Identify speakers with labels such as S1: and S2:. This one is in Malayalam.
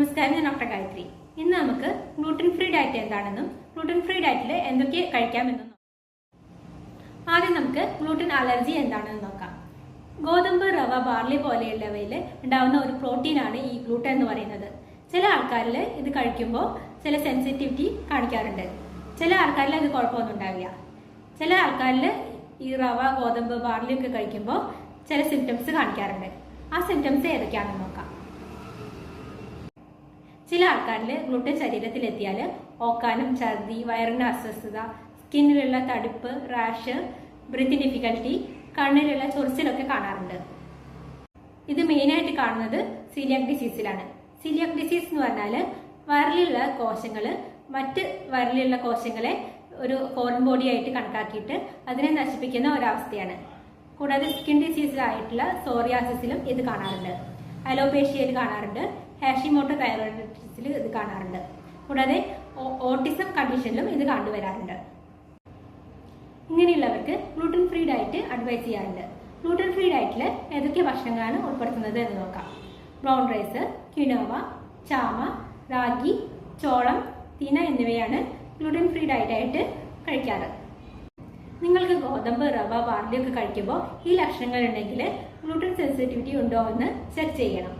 S1: നമസ്കാരം ഞാൻ ഡോക്ടർ ഗായത്രി. ഇന്ന് നമുക്ക് ഗ്ലൂട്ടൻ ഫ്രീ ഡയറ്റ് എന്താണെന്നും ഗ്ലൂട്ടൻ ഫ്രീ ഡയറ്റിൽ എന്തൊക്കെ കഴിക്കാമെന്നും. ആദ്യം നമുക്ക് ഗ്ലൂട്ടൻ അലർജി എന്താണെന്ന് നോക്കാം. ഗോതമ്പ് റവ ബാർലി പോലെയുള്ളവയിൽ ഉണ്ടാവുന്ന ഒരു പ്രോട്ടീനാണ് ഈ ഗ്ലൂട്ടൻ എന്ന് പറയുന്നത്. ചില ആൾക്കാരിൽ ഇത് കഴിക്കുമ്പോൾ ചില സെൻസിറ്റിവിറ്റി കാണിക്കാറുണ്ട്. ചില ആൾക്കാരിൽ അത് കുഴപ്പമൊന്നും ഉണ്ടാവില്ല. ചില ആൾക്കാരിൽ ഈ റവ ഗോതമ്പ് ബാർലി ഒക്കെ കഴിക്കുമ്പോൾ ചില സിംറ്റംസ് കാണിക്കാറുണ്ട്. ആ സിംറ്റംസ് ഏതൊക്കെയാണെന്ന് നോക്കാം. ചില ആൾക്കാരിൽ ഗ്ലൂട്ടൻ ശരീരത്തിലെത്തിയാൽ ഓക്കാനും ഛർദി വയറിന്റെ അസ്വസ്ഥത സ്കിന്നിലുള്ള തടുപ്പ് റാഷ് ബ്രീത്തിങ് ഡിഫിക്കൽറ്റി കണ്ണിലുള്ള ചൊറിച്ചിലൊക്കെ കാണാറുണ്ട്. ഇത് മെയിനായിട്ട് കാണുന്നത് സീലിയാക് ഡിസീസിലാണ് സീലിയാക് ഡിസീസ് എന്ന് പറഞ്ഞാൽ വയറിലുള്ള കോശങ്ങൾ മറ്റ് വയറിലുള്ള കോശങ്ങളെ ഒരു ഫോറിൻ ബോഡി ആയിട്ട് കണക്കാക്കിയിട്ട് അതിനെ നശിപ്പിക്കുന്ന ഒരവസ്ഥയാണ്. കൂടാതെ സ്കിൻ ഡിസീസിലായിട്ടുള്ള സോറിയാസിസിലും ഇത് കാണാറുണ്ട്. അലോപേഷ്യയിൽ കാണാറുണ്ട്. ഹാഷിമോട്ടോ തൈറോയിഡിസിൽ ഇത് കാണാറുണ്ട്. കൂടാതെ ഓട്ടിസം കണ്ടീഷനിലും ഇത് കണ്ടുവരാറുണ്ട്. ഇങ്ങനെയുള്ളവർക്ക് ഗ്ലൂട്ടൻ ഫ്രീ ഡയറ്റ് അഡ്വൈസ് ചെയ്യാറുണ്ട്. ഗ്ലൂട്ടൻ ഫ്രീ ഡയറ്റിൽ ഏതൊക്കെ ഭക്ഷണങ്ങളാണ് ഉൾപ്പെടുത്തുന്നത് എന്ന് നോക്കാം. ബ്രൗൺ റൈസ് കിനോവ ചാമ റാഗി ചോളം തിന എന്നിവയാണ് ഗ്ലൂട്ടൻ ഫ്രീ ഡയറ്റായിട്ട് കഴിക്കാറ്. നിങ്ങൾക്ക് ഗോതമ്പ് റവ ബാർലി ഒക്കെ കഴിക്കുമ്പോൾ ഈ ലക്ഷണങ്ങൾ ഉണ്ടെങ്കിൽ ഗ്ലൂട്ടൻ സെൻസിറ്റിവിറ്റി ഉണ്ടോ എന്ന് ചെക്ക് ചെയ്യണം.